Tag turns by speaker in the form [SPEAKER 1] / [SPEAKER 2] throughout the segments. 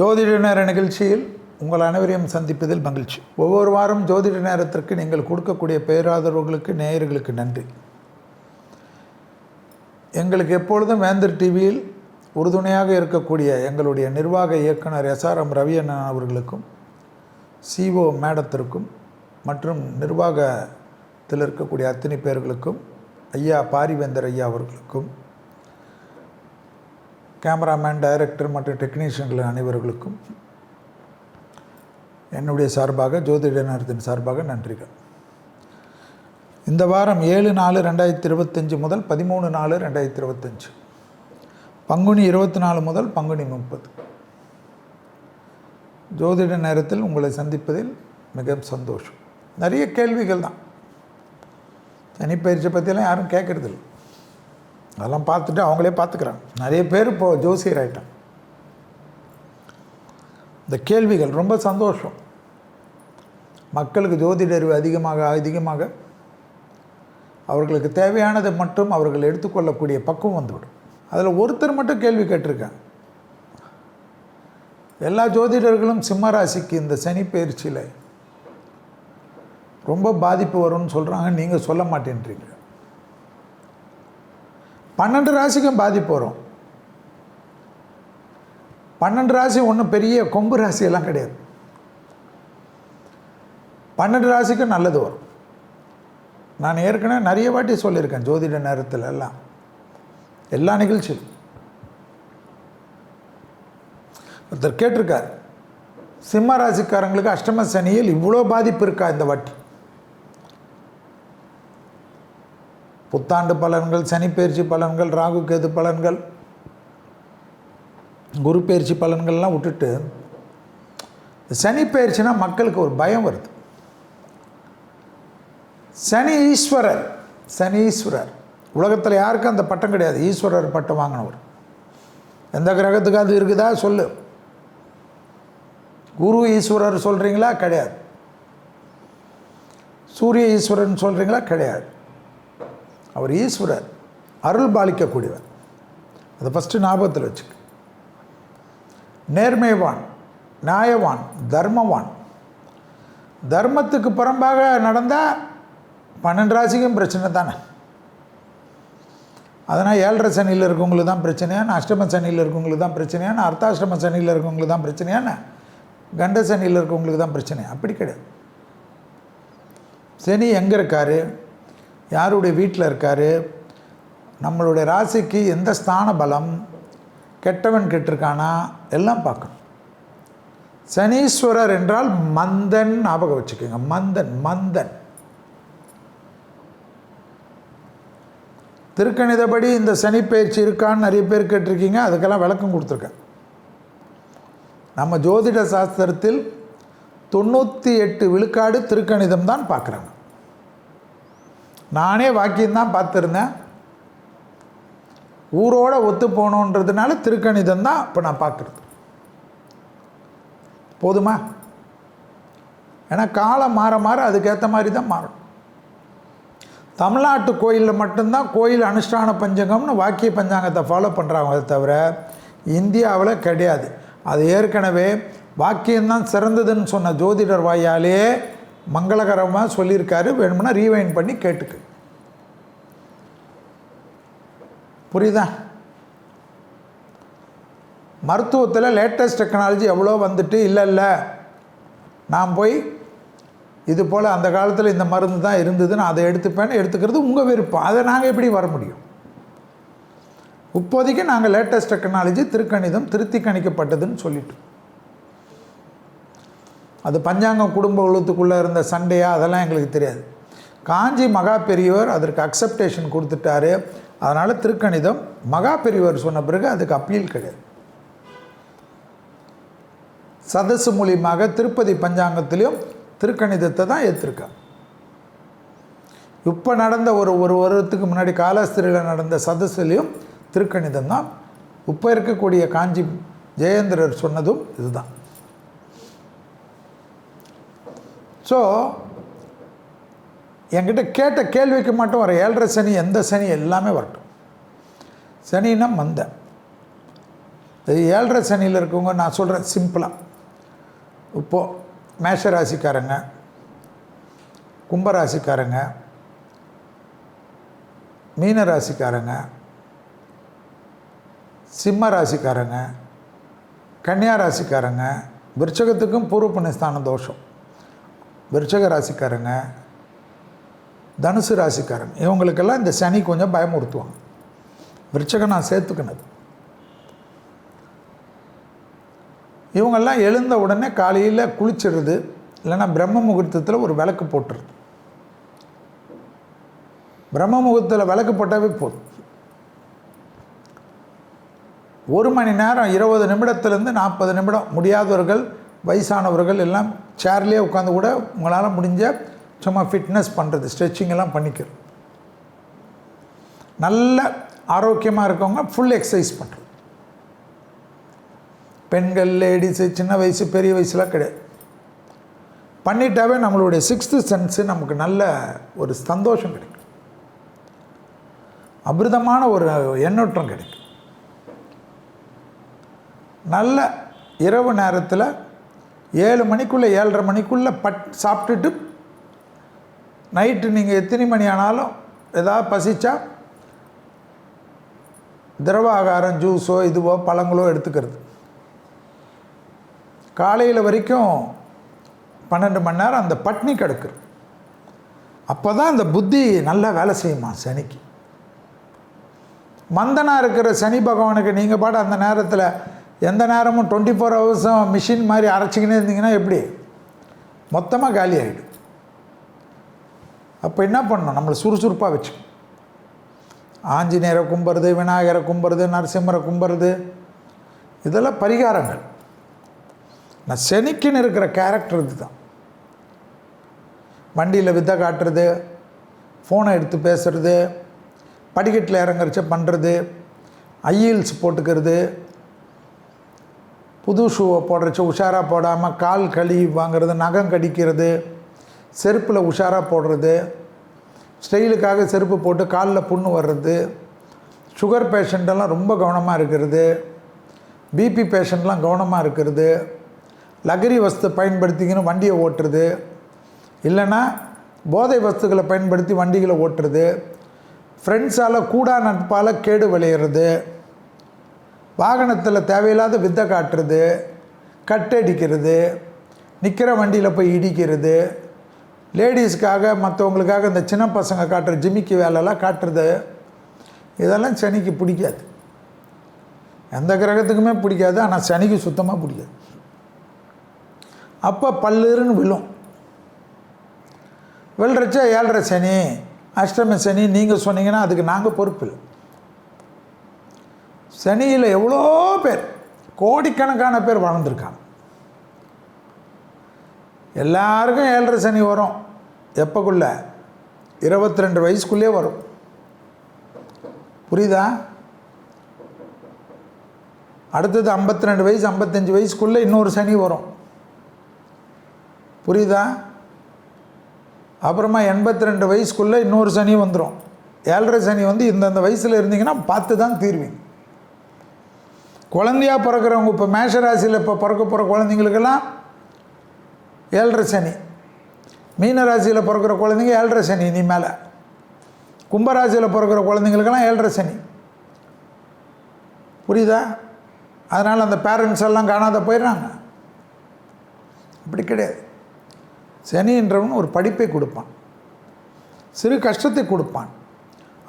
[SPEAKER 1] ஜோதிட நேர நிகழ்ச்சியில் உங்கள் அனைவரையும் சந்திப்பதில் மகிழ்ச்சி. ஒவ்வொரு வாரம் ஜோதிட நேரத்திற்கு நீங்கள் கொடுக்கக்கூடிய பேராதரவுகளுக்கு நேயர்களுக்கு நன்றி. எங்களுக்கு எப்பொழுதும் வேந்தர் டிவியில் உறுதுணையாக இருக்கக்கூடிய எங்களுடைய நிர்வாக இயக்குனர் எஸ்ஆர்எம் ரவி அண்ணன் அவர்களுக்கும் சிஓ மேடத்திற்கும் மற்றும் நிர்வாகத்தில் இருக்கக்கூடிய அத்தனை பேர்களுக்கும் ஐயா பாரிவேந்தர் ஐயா அவர்களுக்கும் கேமராமேன் டைரக்டர் மற்றும் டெக்னீஷியன்கள் அனைவர்களுக்கும் என்னுடைய சார்பாக ஜோதிட நேரத்தின் சார்பாக நன்றிகள். இந்த வாரம் ஏழு நாலு ரெண்டாயிரத்தி இருபத்தஞ்சி முதல் பதிமூணு நாலு ரெண்டாயிரத்தி இருபத்தஞ்சி. பங்குனி இருபத்தி நாலு முதல் பங்குனி முப்பது. ஜோதிட நேரத்தில் உங்களை சந்திப்பதில் மிக சந்தோஷம். நிறைய கேள்விகள் தான். சனிப்பயிற்சியை பற்றியெல்லாம் யாரும் கேட்குறதில்லை. அதெல்லாம் பார்த்துட்டு அவங்களே பார்த்துக்கிறாங்க. நிறைய பேர் இப்போது ஜோசியர் ஆகிட்டான் இந்த கேள்விகள் ரொம்ப சந்தோஷம். மக்களுக்கு ஜோதிட அறிவு அதிகமாக அதிகமாக அவர்களுக்கு தேவையானதை மட்டும் அவர்கள் எடுத்துக்கொள்ளக்கூடிய பக்குவம் வந்துவிடும். அதில் ஒருத்தர் மட்டும் கேள்வி கேட்டிருக்கேன் எல்லா ஜோதிடர்களும் சிம்மராசிக்கு இந்த சனி பயிற்சியில் ரொம்ப பாதிப்பு வரும்னு சொல்கிறாங்க நீங்கள் சொல்ல மாட்டேன்றீங்க. பன்னெண்டு ராசிக்கும் பாதிப்பு வரும். பன்னெண்டு ராசி ஒன்றும் பெரிய கொம்பு ராசியெல்லாம் கிடையாது. பன்னெண்டு ராசிக்கும் நல்லது வரும். நான் ஏற்கனவே நிறைய வாட்டி சொல்லியிருக்கேன் ஜோதிட நேரத்தில் எல்லாம். எல்லா நிகழ்ச்சியும் ஒருத்தர் கேட்டிருக்கார் சிம்ம ராசிக்காரங்களுக்கு அஷ்டம சனியில் இவ்வளோ பாதிப்பு இருக்கா இந்த வாட்டி? புத்தாண்டு பலன்கள் சனிப்பெயர்ச்சி பலன்கள் ராகு கேது பலன்கள் குரு பயிற்சி பலன்கள்லாம் விட்டுட்டு சனி பயிற்சினா மக்களுக்கு ஒரு பயம் வருது. சனி ஈஸ்வரர் சனி ஈஸ்வரர். உலகத்தில் யாருக்கும் அந்த பட்டம் கிடையாது. ஈஸ்வரர் பட்டம் வாங்கினவர். எந்த கிரகத்துக்கு அது இருக்குதா சொல்லு. குரு ஈஸ்வரர் சொல்கிறீங்களா கிடையாது. சூரிய ஈஸ்வரன் சொல்கிறீங்களா கிடையாது. அவர் ஈஸ்வரர் அருள் பாலிக்கக்கூடியவர். அதை ஃபஸ்ட்டு ஞாபகத்தில் வச்சுக்க. நேர்மைவான் நியாயவான் தர்மவான். தர்மத்துக்கு புறம்பாக நடந்தால் பன்னெண்டு ராசிக்கும் பிரச்சனை தானே. அதனால் ஏழரை சனியில் இருக்கவங்களுக்கு தான் பிரச்சனையான அஷ்டம சனியில் இருக்கவங்களுக்கு தான் பிரச்சனையான அர்த்தாஷ்டம சனியில் இருக்கவங்களுக்கு தான் பிரச்சனையான? கண்ட சனியில் இருக்கவங்களுக்கு தான் பிரச்சனை அப்படி கிடையாது. சனி எங்கே இருக்கார்? யாருடைய வீட்டில் இருக்கார்? நம்மளுடைய ராசிக்கு எந்த ஸ்தான பலம்? கெட்டவன் கெட்டிருக்கானா? எல்லாம் பார்க்கணும். சனீஸ்வரர் என்றால் மந்தன் ஞாபகம் வச்சுக்கோங்க. மந்தன் மந்தன். திருக்கணிதப்படி இந்த சனி பயிற்சி இருக்கான்னு நிறைய பேர் கேட்டிருக்கீங்க. அதுக்கெல்லாம் விளக்கம் கொடுத்துருக்கேன். நம்ம ஜோதிட சாஸ்திரத்தில் தொண்ணூற்றி எட்டு விழுக்காடு திருக்கணிதம் தான் பார்க்குறாங்க. நானே வாக்கியம்தான் பார்த்துருந்தேன். ஊரோட ஒத்து போகணுன்றதுனால திருக்கணிதம் தான் இப்போ நான் பார்க்குறது. போதுமா? ஏன்னா காலம் மாற மாற அதுக்கேற்ற மாதிரி தான் மாறும் தமிழ்நாட்டு கோயிலில் மட்டும்தான் கோயில் அனுஷ்டான பஞ்சங்கம்னு வாக்கிய பஞ்சாங்கத்தை ஃபாலோ பண்ணுறாங்க அதை தவிர இந்தியாவில் கிடையாது. அது ஏற்கனவே வாக்கியம்தான் சிறந்ததுன்னு சொன்ன ஜோதிடர் வாயாலே மங்களகரமாக சொல்லியிருக்காரு வேணும்னா ரீவைன் பண்ணி கேட்டுக்கு. புரியுதா? மருத்துவத்தில் லேட்டஸ்ட் டெக்னாலஜி எவ்வளோ வந்துட்டு இல்லை இல்லை நான் போய் இது போல் அந்த காலத்தில் இந்த மருந்து தான் இருந்தது நான் அதை எடுத்துப்பேன்னு எடுத்துக்கிறது உங்கள் விருப்பம். அதை நாங்கள் எப்படி வர முடியும்? இப்போதைக்கு நாங்கள் லேட்டஸ்ட் டெக்னாலஜி திருக்கணிதம் திருத்தி கணிக்கப்பட்டதுன்னு சொல்லிட்டு அது பஞ்சாங்கம் குடும்ப உலகத்துக்குள்ளே இருந்த சண்டையா? அதெல்லாம் எங்களுக்கு தெரியாது. காஞ்சி மகா பெரியவர் அதற்கு அக்செப்டேஷன் கொடுத்துட்டாரு. அதனால் திருக்கணிதம் மகா பெரியவர் சொன்ன பிறகு அதுக்கு அப்பீல் கிடையாது. சதசு மூலியமாக திருப்பதி பஞ்சாங்கத்திலையும் திருக்கணிதத்தை தான் ஏற்றிருக்காங்க இப்போ நடந்த ஒரு ஒரு வருடத்துக்கு முன்னாடி காலாஸ்திரியில் நடந்த சதசுலையும் திருக்கணிதம் தான். இப்போ இருக்கக்கூடிய காஞ்சி ஜெயேந்திரர் சொன்னதும் இதுதான். ஸோ என்கிட்ட கேட்ட கேள்விக்கு மட்டும் வர ஏழரை சனி எந்த சனி எல்லாமே வரட்டும். சனின்னா மந்த. இது ஏழரை சனியில் இருக்கவங்க நான் சொல்கிறேன் சிம்பிளாக இப்போது மேஷ ராசிக்காரங்க கும்பராசிக்காரங்க மீன ராசிக்காரங்க சிம்ம ராசிக்காரங்க கன்னியா ராசிக்காரங்க விருச்சகத்துக்கும் பூர்வ புண்ணியஸ்தான தோஷம். விருச்சக ராசிக்காரங்க தனுசு ராசிக்காரங்க இவங்களுக்கெல்லாம் இந்த சனி கொஞ்சம் பயமுறுத்துவாங்க. விருச்சகம் நான் சேர்த்துக்கினது. இவங்கெல்லாம் எழுந்த உடனே காலையில் குளிச்சிடுறது இல்லைன்னா பிரம்ம முகூர்த்தத்தில் ஒரு விளக்கு போட்டுருது பிரம்ம முகூர்த்தத்தில் விளக்கு போட்டாவே போதும். ஒரு மணி நேரம் இருபது நிமிடத்துலேருந்து நாற்பது நிமிடம் முடியாதவர்கள் வயசானவர்கள் எல்லாம் சேர்லேயே உட்காந்து கூட உங்களால் முடிஞ்ச சும்மா ஃபிட்னஸ் பண்ணுறது ஸ்ட்ரெச்சிங் எல்லாம் பண்ணிக்கிறது நல்ல ஆரோக்கியமாக இருக்கவங்க ஃபுல் எக்ஸசைஸ் பண்ணுறது பெண்கள் லேடிஸு சின்ன வயசு பெரிய வயசுலாம் கிடையாது. பண்ணிட்டாவே நம்மளுடைய சிக்ஸ்த்து சென்ஸு நமக்கு நல்ல ஒரு சந்தோஷம் கிடைக்கும். அமிர்தமான ஒரு எண்ணோட்டம் கிடைக்கும். நல்ல இரவு நேரத்தில் ஏழு மணிக்குள்ளே ஏழரை மணிக்குள்ளே பட் சாப்பிட்டுட்டு நைட்டு நீங்கள் எத்தனை மணி ஆனாலும் ஏதாவது பசிச்சா திரவ ஆகாரம் ஜூஸோ இதுவோ பழங்களோ எடுத்துக்கிறது. காலையில் வரைக்கும் பன்னெண்டு மணி நேரம் அந்த பட்னி கிடக்குது. அப்போ தான் அந்த புத்தி நல்லா வேலை செய்யுமா சனிக்கு? மந்தனாக இருக்கிற சனி பகவானுக்கு நீங்கள் பாட அந்த நேரத்தில் எந்த நேரமும் டுவெண்ட்டி ஃபோர் ஹவர்ஸும் மிஷின் மாதிரி அரைச்சிக்கினே இருந்தீங்கன்னா எப்படி? மொத்தமாக காலி ஆகிடும் அப்போ என்ன பண்ணணும்? நம்மளை சுறுசுறுப்பாக வச்சுக்கணும். ஆஞ்சநேயரை கும்புறது விநாயகரை கும்புறது நரசிம்மரை கும்புறது இதெல்லாம் பரிகாரங்கள். நான் செனிக்குன்னு இருக்கிற கேரக்டர் இதுதான். வண்டியில் வித்தை காட்டுறது ஃபோனை எடுத்து பேசுகிறது படிக்கட்டில் இறங்குறச்ச பண்ணுறது ஐயீல்ஸ் போட்டுக்கிறது புது ஷூவை போடுறச்சு உஷாராக போடாமல் கால் களி வாங்குறது நகம் கடிக்கிறது செருப்பில் உஷாராக போடுறது ஸ்டைலுக்காக செருப்பு போட்டு காலில் புண்ணு வர்றது சுகர் பேஷண்ட்டெல்லாம் ரொம்ப கவனமாக இருக்கிறது பிபி பேஷண்ட்லாம் கவனமாக இருக்கிறது லகரி வஸ்து பயன்படுத்திக்கின்னு வண்டியை ஓட்டுறது இல்லைன்னா போதை வஸ்துக்களை பயன்படுத்தி வண்டிகளை ஓட்டுறது ஃப்ரெண்ட்ஸால் கூடா நட்பால் கேடு விளையிறது வாகனத்தில் தேவையில்லாத வித்தை காட்டுறது கட்டடிக்கிறது நிற்கிற வண்டியில் போய் இடிக்கிறது லேடிஸ்க்காக மற்றவங்களுக்காக இந்த சின்ன பசங்க காட்டுற ஜிமிக்கி வேலைலாம் காட்டுறது இதெல்லாம் சனிக்கு பிடிக்காது. எந்த கிரகத்துக்குமே பிடிக்காது ஆனால் சனிக்கு சுத்தமாக பிடிக்காது. அப்போ பல்லுன்னு விழும். விழுறச்ச ஏழரை சனி அஷ்டமி சனி நீங்கள் சொன்னீங்கன்னா அதுக்கு நாங்கள் பொறுப்பு இல்லை சனியில் எவ்வளோ பேர்? கோடிக்கணக்கான பேர் வாழ்ந்துருக்காங்க. எல்லாருக்கும் ஏழரை சனி வரும். எப்போக்குள்ள? இருபத்தி ரெண்டு வயசுக்குள்ளே வரும். புரியுதா? அடுத்தது ஐம்பத்தி ரெண்டு வயசு ஐம்பத்தஞ்சு வயசுக்குள்ளே இன்னொரு சனி வரும். புரியுதா? அப்புறமா எண்பத்தி ரெண்டு வயசுக்குள்ளே இன்னொரு சனி வந்துடும் ஏழரை சனி வந்து இந்தந்த வயசில் இருந்தீங்கன்னா பார்த்து தான் தீர்வீங்க. குழந்தையா பிறக்கிறவங்க இப்போ மேஷராசியில் இப்போ பிறக்க போகிற குழந்தைங்களுக்கெல்லாம் ஏழரை சனி. மீன ராசியில் பிறக்கிற குழந்தைங்க ஏழரை சனி நீ மேலே. கும்பராசியில் பிறக்கிற குழந்தைங்களுக்கெல்லாம் ஏழரை சனி. புரியுதா? அதனால் அந்த பேரண்ட்ஸ் எல்லாம் காணாத போயிடுறாங்க. அப்படி கிடையாது. சனின்றவன் ஒரு படிப்பை கொடுப்பான். சிறு கஷ்டத்தை கொடுப்பான்.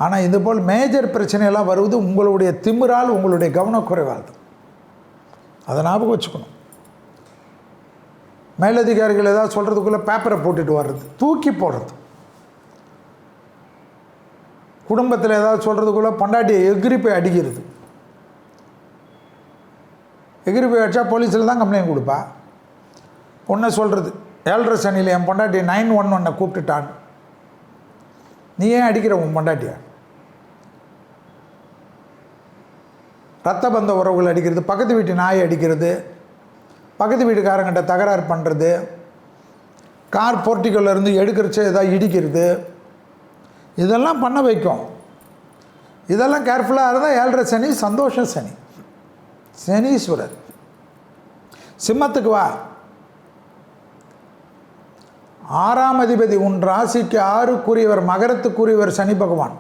[SPEAKER 1] ஆனால் இதுபோல் மேஜர் பிரச்சனையெல்லாம் வருவது உங்களுடைய திமிரால் உங்களுடைய கவனக்குறைவால் தான் அதை ஞாபகம் வச்சுக்கணும். மேலதிகாரிகள் ஏதாவது சொல்கிறதுக்குள்ளே பேப்பரை போட்டுட்டு வர்றது தூக்கி போடுறது. குடும்பத்தில் ஏதாவது சொல்கிறதுக்குள்ளே பொண்டாட்டியை எகிரி போய் அடிக்கிறது. எகிரி போய் அடித்தா போலீஸில் தான் கம்ப்ளைண்ட் கொடுப்பா. பொண்ணை சொல்கிறது ஏழரை சனியில் என் பொண்டாட்டி நைன் ஒன் ஒன்னை கூப்பிட்டுட்டான். நீ ஏன் அடிக்கிற உன் பொண்டாட்டியா? ரத்த பந்த உறவுகள் அடிக்கிறது பக்கத்து வீட்டு நாயை அடிக்கிறது பக்கத்து வீட்டுக்காரங்கிட்ட தகராறு பண்ணுறது கார் போர்ட்டிக்கல்லேருந்து எடுக்கிறச்ச ஏதாவது இடிக்கிறது இதெல்லாம் பண்ண வைக்கும். இதெல்லாம் கேர்ஃபுல்லாக இருந்தால் ஏழரை சனி சந்தோஷம் சனி. சனீஸ்வரர். சிம்மத்துக்கு வா. ஆறாம் அதிபதி உன் ராசிக்கு ஆறுக்குரியவர் மகரத்துக்குரியவர் சனி பகவான்.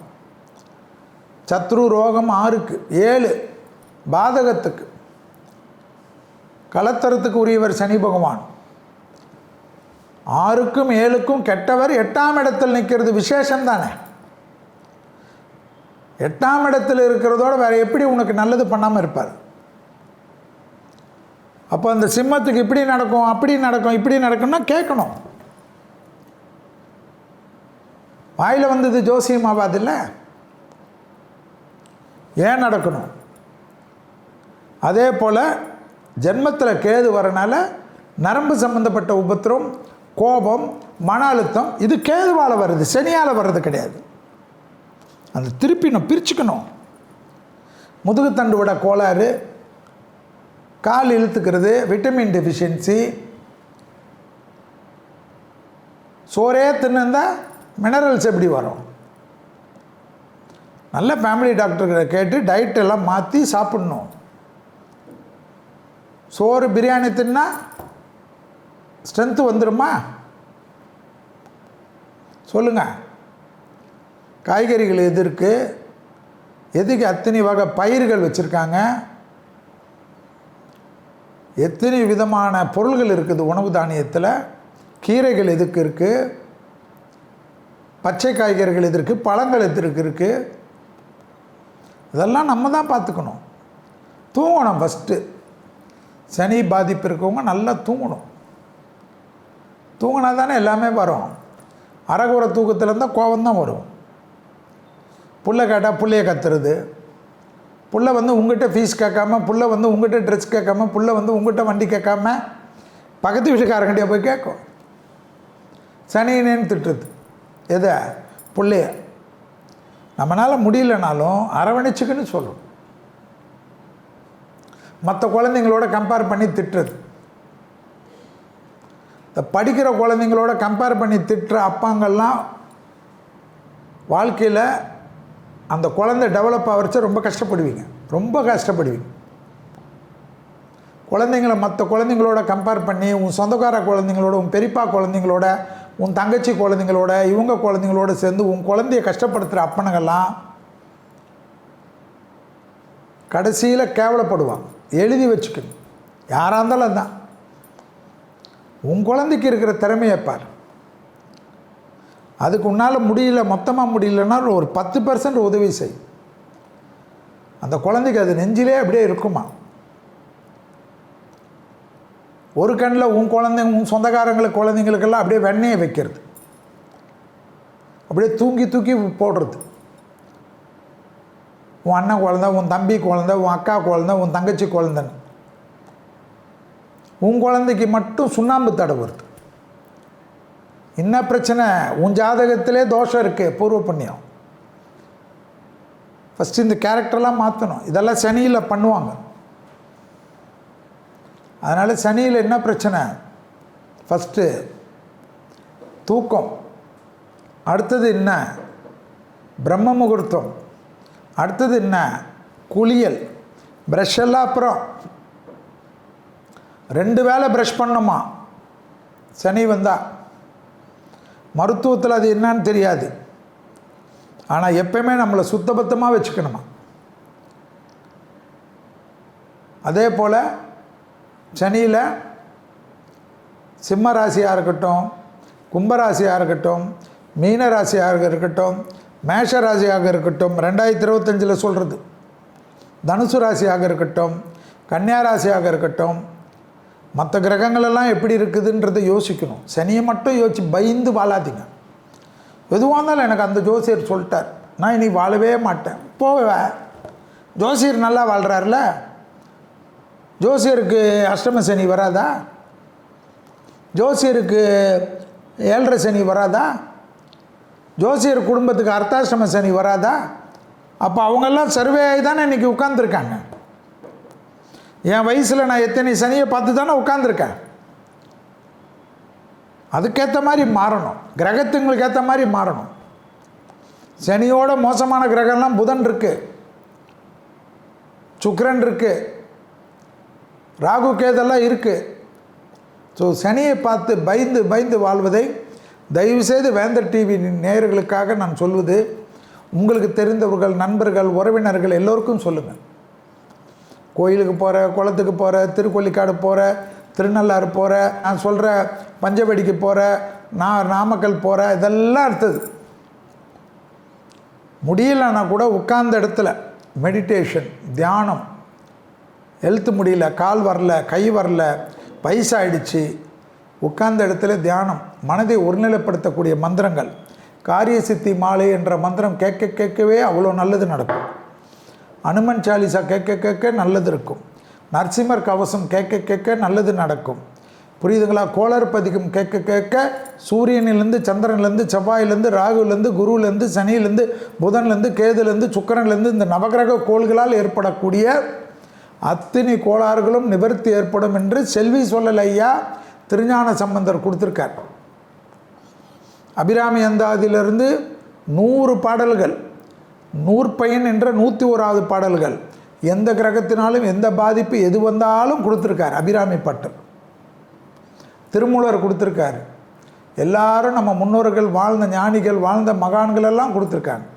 [SPEAKER 1] சத்ரு ரோகம் ஆறுக்கு ஏழு. பாதகத்துக்கு கலத்தரத்துக்கு உரியவர் சனி பகவான். ஆறுக்கும் ஏழுக்கும் கெட்டவர் எட்டாம் இடத்தில் நிற்கிறது விசேஷம் தானே எட்டாம் இடத்தில் இருக்கிறதோட வேற எப்படி உனக்கு நல்லது பண்ணாமல் இருப்பார்? அப்போ அந்த சிம்மத்துக்கு இப்படி நடக்கும் அப்படி நடக்கும் இப்படி நடக்கும்னா கேட்கணும். வாயில் வந்தது ஜோசியம் ஆகாதுல்ல ஏன் நடக்கணும்? அதே போல் ஜென்மத்தில் கேது வரனால நரம்பு சம்பந்தப்பட்ட உபத்திரம் கோபம் மன அழுத்தம் இது கேதுவால் வருது சனியால் வர்றது கிடையாது. அந்த திருப்பி நான் பிரிச்சுக்கணும். முதுகுத்தண்டு விட கோளாறு கால் இழுத்துக்கிறது விட்டமின் டெஃபிஷியன்சி சோறே தின்னுந்தா மினரல்ஸ் எப்படி வரும்? நல்ல ஃபேமிலி டாக்டர்கிட்ட கேட்டு டயட் எல்லாம் மாற்றி சாப்பிட்ணும். சோறு பிரியாணி தின்னா ஸ்ட்ரென்த்து வந்துடுமா சொல்லுங்கள் காய்கறிகள் எது இருக்குது எதுக்கு அத்தனை வகை பயிர்கள் வச்சுருக்காங்க? எத்தனை விதமான பொருள்கள் இருக்குது உணவு தானியத்தில்? கீரைகள் எதுக்கு இருக்குது பச்சை காய்கறிகள் எது இருக்குது பழங்கள் எதுக்கு இருக்குது இதெல்லாம் நம்ம தான் பார்த்துக்கணும். தூங்கணும் ஃபஸ்ட்டு சனி பாதிப்பு இருக்கவங்க நல்லா தூங்கணும். தூங்கினா தானே எல்லாமே வரும். அறகுற தூக்கத்தில் இருந்தால் கோபந்தான் வரும். புள்ள கேட்டால் புள்ளைய கத்துறது. புள்ள வந்து உங்ககிட்ட ஃபீஸ் கேட்காம புள்ள வந்து உங்ககிட்ட ட்ரெஸ் கேட்காம புள்ள வந்து உங்கள்கிட்ட வண்டி கேட்காம பக்கத்து வீட்டுக்காரங்கிட்டே போய் கேட்கும். சனியினேன்னு திட்டுறது. எதை? புள்ளைய. நம்மளால் முடியலனாலும் அரவணைச்சுக்குன்னு சொல்லணும் மற்ற குழந்தைங்களோட கம்பேர் பண்ணி திட்டுறது. இந்த படிக்கிற குழந்தைங்களோட கம்பேர் பண்ணி திட்டுற அப்பாங்கள்லாம் வாழ்க்கையில் அந்த குழந்தை டெவலப் ஆகிறச்ச ரொம்ப கஷ்டப்படுவீங்க. ரொம்ப கஷ்டப்படுவீங்க. குழந்தைங்கள மற்ற குழந்தைங்களோட கம்பேர் பண்ணி உன் சொந்தக்கார குழந்தைங்களோட உன் பெரியப்பா குழந்தைங்களோட உன் தங்கச்சி குழந்தைங்களோட இவங்க குழந்தைங்களோட சேர்ந்து உன் குழந்தைய கஷ்டப்படுத்துகிற அப்பனுங்கெல்லாம் கடைசியில் கேவலப்படுவான். எழுதி வச்சுக்கணும். யாராக இருந்தாலும் தான் உன் குழந்தைக்கு இருக்கிற திறமையை பார். அதுக்கு உன்னால் முடியல மொத்தமாக முடியலன்னா ஒரு பத்து பர்சன்ட் உதவி செய். அந்த குழந்தைக்கு அது நெஞ்சிலே அப்படியே இருக்குமா? ஒரு கண்ணில் உன் குழந்தைங்க உன் சொந்தக்காரங்களுக்கு குழந்தைங்களுக்கெல்லாம் அப்படியே வெண்ணெயை வைக்கிறது. அப்படியே தூங்கி தூக்கி போடுறது. உன் அண்ணன் குழந்த உன் தம்பி குழந்த உன் அக்கா குழந்த உன் தங்கச்சி குழந்தைன்னு. உன் குழந்தைக்கு மட்டும் சுண்ணாம்பு தடை வருது. என்ன பிரச்சனை? உன் ஜாதகத்திலே தோஷம் இருக்குது பூர்வ புண்ணியம். ஃபஸ்ட்டு இந்த கேரக்டர்லாம் மாற்றணும் இதெல்லாம் சனியில் பண்ணுவாங்க. அதனால் சனியில் என்ன பிரச்சனை? ஃபஸ்ட்டு தூக்கம். அடுத்தது என்ன? பிரம்ம முகூர்த்தம். அடுத்தது என்ன? குளியல். ப்ரஷ் எல்லாம் அப்புறம். ரெண்டு வேளை ப்ரஷ் பண்ணணுமா? சனி வந்தால் மருத்துவத்தில் அது என்னன்னு தெரியாது. ஆனால் எப்பயுமே நம்மளை சுத்தபத்தமாக வச்சுக்கணுமா? அதே போல் சனியில் சிம்ம ராசியாக இருக்கட்டும் கும்பராசியாக இருக்கட்டும் மீன ராசியாக இருக்கட்டும் மேஷ ராசியாக இருக்கட்டும் ரெண்டாயிரத்தி இருபத்தஞ்சில் சொல்கிறது தனுசு ராசியாக இருக்கட்டும் கன்னியா ராசியாக இருக்கட்டும் மற்ற கிரகங்களெல்லாம் எப்படி இருக்குதுன்றதை யோசிக்கணும். சனியை மட்டும் யோசிச்சு பயந்து வாழாதீங்க. எதுவாக இருந்தாலும் எனக்கு அந்த ஜோசியர் சொல்லிட்டார். நான் இனி வாழவே மாட்டேன். போவேன் ஜோசியர் நல்லா வாழ்கிறாருல ஜோசியருக்கு அஷ்டம சனி வராதா? ஜோசியருக்கு ஏழரை சனி வராதா? ஜோசியர் குடும்பத்துக்கு அர்த்தாசிரம சனி வராதா? அப்போ அவங்கெல்லாம் சர்வே ஆகி தானே இன்றைக்கி உட்காந்துருக்காங்க என் வயசில் நான் எத்தனை சனியை பார்த்து தானே உட்காந்துருக்கேன் அதுக்கேற்ற மாதிரி மாறணும். கிரகத்துங்களுக்கு ஏற்ற மாதிரி மாறணும். சனியோட மோசமான கிரகம்லாம் புதன் இருக்குது சுக்கரன் இருக்குது ராகு கேதெல்லாம் இருக்குது ஸோ சனியை பார்த்து பயந்து பயந்து வாழ்வதை தயவுசெய்து வேந்தர் டிவி நேயர்களுக்காக நான் சொல்வது உங்களுக்கு தெரிந்தவர்கள் நண்பர்கள் உறவினர்கள் எல்லோருக்கும் சொல்லுங்கள் கோயிலுக்கு போகிற குளத்துக்கு போகிற திருக்கொல்லிக்காடு போகிற திருநள்ளாறு போகிற நான் சொல்கிற பஞ்சவடிக்கு போகிற நான் நாமக்கல் போகிற இதெல்லாம் அடுத்தது. முடியலன்னா கூட உட்கார்ந்த இடத்துல மெடிடேஷன் தியானம் எழுத்து முடியல கால் வரல கை வரல வயசாயிடுச்சு உட்கார்ந்த இடத்துல தியானம் மனதை ஒருநிலைப்படுத்தக்கூடிய மந்திரங்கள் காரிய சித்தி மாலை என்ற மந்திரம் கேட்க கேட்கவே அவ்வளோ நல்லது நடக்கும். அனுமன் சாலிசா கேட்க கேட்க நல்லது இருக்கும். நரசிம்மர் கவசம் கேட்க கேட்க நல்லது நடக்கும். புரியுதுங்களா? கோளர் பதிகம் கேட்க கேட்க சூரியனிலேருந்து சந்திரன்லேருந்து செவ்வாயிலேருந்து ராகுலேருந்து குருவிலேருந்து சனியிலேருந்து புதன்லேருந்து கேதுலேருந்து சுக்கரன்லேருந்து இந்த நவகிரக கோள்களால் ஏற்படக்கூடிய அத்தனை கோளாறுகளும் நிவர்த்தி ஏற்படும் என்று செல்வி சொல்லலை ஐயா திருஞான சம்பந்தர் கொடுத்துருக்கார். அபிராமி அந்தாதியிலிருந்து நூறு பாடல்கள் நூற்பயன் என்ற நூற்றி ஓராவது பாடல்கள் எந்த கிரகத்தினாலும் எந்த பாதிப்பு எது வந்தாலும் கொடுத்துருக்கார் அபிராமி பட்டர். திருமூலர் கொடுத்துருக்காரு. எல்லாரும் நம்ம முன்னோர்கள் வாழ்ந்த ஞானிகள் வாழ்ந்த மகான்கள் எல்லாம் கொடுத்துருக்காங்க.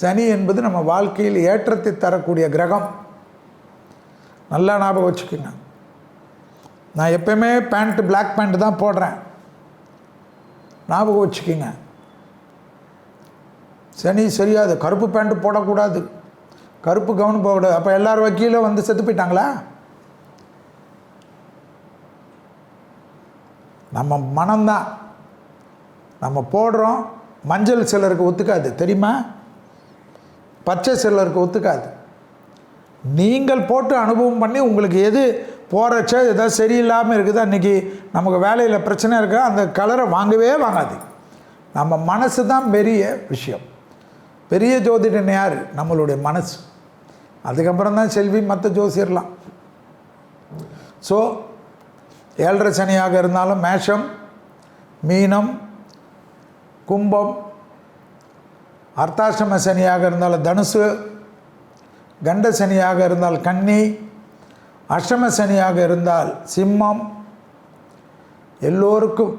[SPEAKER 1] சனி என்பது நம்ம வாழ்க்கையில் ஏற்றத்தை தரக்கூடிய கிரகம். நல்லா ஞாபகம் வச்சுக்கோங்க. நான் எப்பயுமே பேண்ட்டு பிளாக் பேண்ட்டு தான் போடுறேன். ஞாபகம் வச்சுக்கோங்க. சனி சரியாது. கருப்பு பேண்ட்டு போடக்கூடாது. கருப்பு கவுன் போடக்கூடாது. அப்போ எல்லோரும் வக்கீலும் வந்து செத்து போயிட்டாங்களா? நம்ம மனம்தான். நம்ம போடுறோம். மஞ்சள் சிலருக்கு ஒத்துக்காது. தெரியுமா? பச்சை சிலருக்கு ஒத்துக்காது. நீங்கள் போட்டு அனுபவம் பண்ணி உங்களுக்கு எது போகிறச்ச ஏதாவது சரியில்லாமல் இருக்குது. அன்றைக்கி நமக்கு வேலையில் பிரச்சனை இருக்கா. அந்த கலரை வாங்கவே வாங்காது நம்ம மனசு தான் பெரிய விஷயம். பெரிய ஜோதிடன் யார்? நம்மளுடைய மனசு. அதுக்கப்புறம் தான் செல்வி மற்ற ஜோசியர்லாம். ஸோ ஏழரை சனியாக இருந்தாலும் மேஷம் மீனம் கும்பம் அர்த்தாசிரம சனியாக இருந்தாலும் தனுசு கண்ட சனியாக இருந்தால் கன்னி அஷ்டம சனியாக இருந்தால் சிம்மம் எல்லோருக்கும்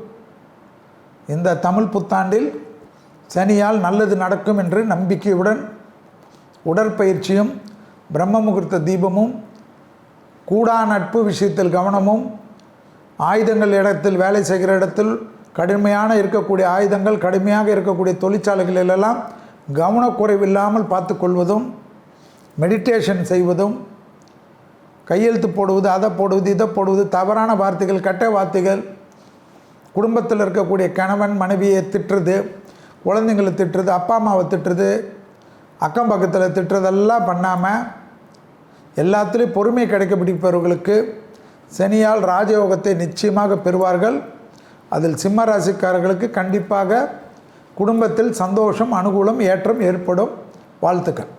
[SPEAKER 1] இந்த தமிழ் புத்தாண்டில் சனியால் நல்லது நடக்கும் என்று நம்பிக்கையுடன் உடற்பயிற்சியும் பிரம்ம முகூர்த்த தீபமும் கூடா நட்பு விஷயத்தில் கவனமும் ஆயுதங்கள் இடத்தில் வேலை செய்கிற இடத்தில் கடுமையான இருக்கக்கூடிய ஆயுதங்கள் கடுமையாக இருக்கக்கூடிய தொழிற்சாலைகளிலெல்லாம் கவனக்குறைவில்லாமல் பார்த்து கொள்வதும் மெடிடேஷன் செய்வதும் கையெழுத்து போடுவது அதை போடுவது இதை போடுவது தவறான வார்த்தைகள் கெட்ட வார்த்தைகள். குடும்பத்தில் இருக்கக்கூடிய கணவன் மனைவியை திட்டுறது குழந்தைங்களை திட்டுறது அப்பா அம்மாவை திட்டுறது அக்கம் பக்கத்தில் திட்டுறதெல்லாம் பண்ணாமல் எல்லாத்துலேயும் பொறுமை கிடைக்க பிடிப்பவர்களுக்கு சனியால் ராஜயோகத்தை நிச்சயமாக பெறுவார்கள். அதில் சிம்ம ராசிக்காரர்களுக்கு கண்டிப்பாக குடும்பத்தில் சந்தோஷம் அனுகூலம் ஏற்றம் ஏற்படும். வாழ்த்துக்கள்.